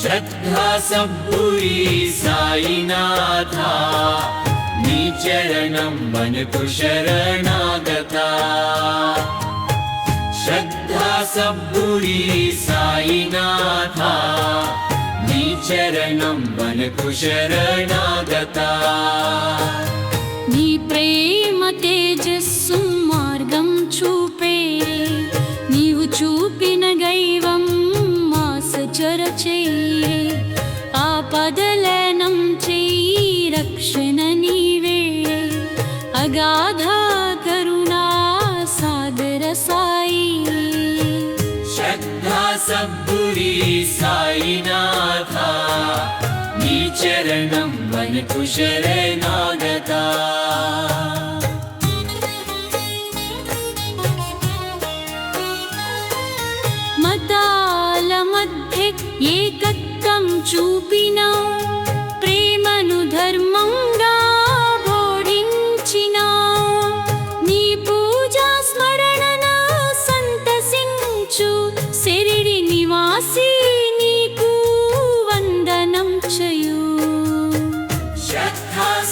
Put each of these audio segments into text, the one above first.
श्रद्धा सम्पुरी साईनाथा नीचरणं मनतु शरणागता श्रद्धा सम्पुरी साईनाथा नीचरणं मनतु अगाधा करुणा सादर साई। श्रद्धा सद्गुरी साईनाथालमध्ये मतालमध्ये एकत्वं न प्रेमनुधर्मम्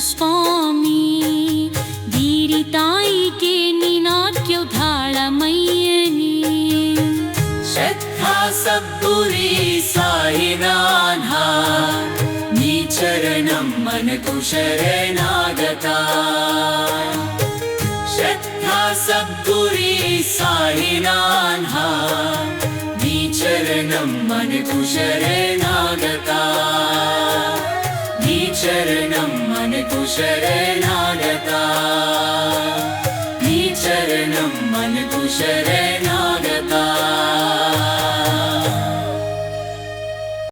स्वामी गीरितायिके निनाट्युधामयिनी श्रद्धा सब्पुरीसायनान्हा निरणं मन कुशरेणागता श्रद्धा सब्पुरीसायनान्हा निचरणं नीचरणं कुशरे नागता। नीचरण कुशले नागतारणं मलकुशरेनागता